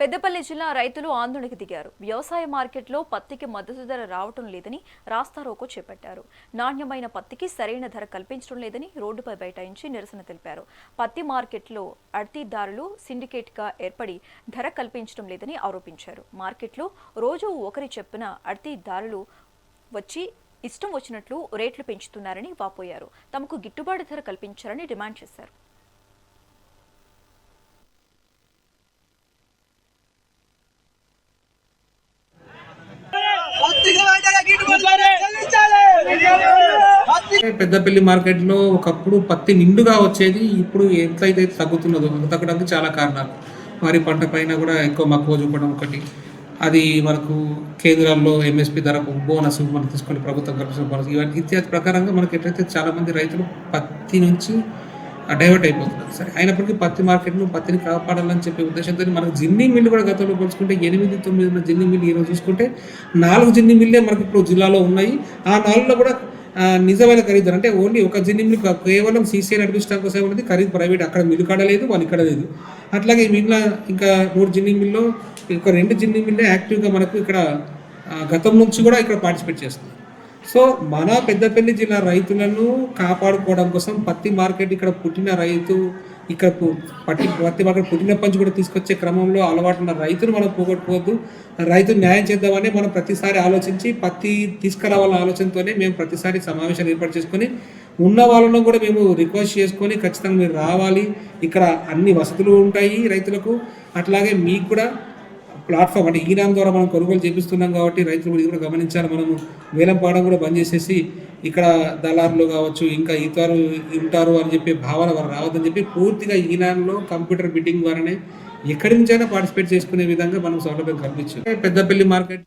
పెద్దపల్లి జిల్లా రైతులు ఆందోళనకు దిగారు. వ్యవసాయ మార్కెట్లో పత్తికి మద్దతు ధర రావటం లేదని రాస్తారోకో చేపట్టారు. నాణ్యమైన పత్తికి సరైన ధర కల్పించడం లేదని రోడ్డుపై బైఠాయించి నిరసన తెలిపారు. పత్తి మార్కెట్లో అడ్తీదారులు సిండికేట్గా ఏర్పడి ధర కల్పించడం లేదని ఆరోపించారు. మార్కెట్లో రోజు ఒకరి చెప్పిన అడ్తీదారులు వచ్చి ఇష్టం వచ్చినట్లు రేట్లు పెంచుతున్నారని వాపోయారు. తమకు గిట్టుబాటు ధర కల్పించాలని డిమాండ్ చేశారు. పెద్దపల్లి మార్కెట్లో పెద్దపల్లి మార్కెట్లో ఒకప్పుడు పత్తి నిండుగా వచ్చేది ఇప్పుడు ఎంతైతే తగ్గుతున్నదో తగ్గడానికి చాలా కారణాలు. వరి పంట పైన కూడా ఎక్కువ మక్కువ చూపడం ఒకటి. అది మనకు కేంద్రాల్లో ఎంఎస్పి ధరకు బోనస్ మనం తీసుకొని ప్రభుత్వం కల్పిస్తున్న బోనస్ ఇవన్నీ ఇత్యాది ప్రకారంగా మనకి ఎట్లయితే చాలా మంది రైతులు పత్తి నుంచి డైవర్ట్ అయిపోతున్నారు. సరే అయినప్పటికీ పత్తి మార్కెట్ను పత్తిని కాపాడాలని చెప్పే ఉద్దేశంతో మనకు జిన్ని మిల్లు కూడా గతంలో పోల్చుకుంటే ఎనిమిది తొమ్మిది ఉన్న జిన్ని మిల్లు ఈరోజు చూసుకుంటే నాలుగు జిన్ని మిల్లే మనకి ఇప్పుడు జిల్లాలో ఉన్నాయి. ఆ నాలుగులో కూడా నిజమైన ఖరీదు అంటే ఓన్లీ ఒక జిన్ని మిల్లు కేవలం సీసీ నడిపించడం కోసం ఉన్నది ఖరీదు. ప్రైవేట్ అక్కడ మిల్లు కాడలేదు వాళ్ళు ఇక్కడ లేదు. అట్లాగే మిల్ల ఇంకా మూడు జిన్ని మిల్లు ఒక రెండు జిన్ని మిల్లే యాక్టివ్గా మనకు ఇక్కడ గతం నుంచి కూడా ఇక్కడ పార్టిసిపేట్ చేస్తుంది సో మన పెద్దపల్లి జిల్లా రైతులను కాపాడుకోవడం కోసం పత్తి మార్కెట్ ఇక్కడ పుట్టిన రైతు ఇక్కడ పట్టి పత్తి మార్కెట్ పుట్టిన పంచి కూడా తీసుకొచ్చే క్రమంలో అలవాటు ఉన్న రైతును మనం పోగొట్టుకోవద్దు. రైతు న్యాయం చేద్దామని మనం ప్రతిసారి ఆలోచించి పత్తి తీసుకురావాలన్న ఆలోచనతోనే మేము ప్రతిసారి సమావేశాలు ఏర్పాటు చేసుకొని ఉన్న వాళ్ళను కూడా మేము రిక్వెస్ట్ చేసుకొని ఖచ్చితంగా మీరు రావాలి. ఇక్కడ అన్ని వసతులు ఉంటాయి రైతులకు. అట్లాగే మీకు కూడా ప్లాట్ఫామ్ అంటే ఈనాం ద్వారా మనం కొనుగోలు చేపిస్తున్నాం కాబట్టి రైతులు కూడా ఇది కూడా గమనించాలి. మనము వేలం పాడడం కూడా బంద్ చేసేసి ఇక్కడ దళారులు కావచ్చు ఇంకా ఇతరు ఉంటారు అని చెప్పి భావన వారు రావద్దని చెప్పి పూర్తిగా ఈనాంలో కంప్యూటర్ బిడ్డింగ్ ద్వారానే ఎక్కడి నుంచైనా పార్టిసిపేట్ చేసుకునే విధంగా మనం సౌలభ్యం కల్పించాం పెద్దపల్లి మార్కెట్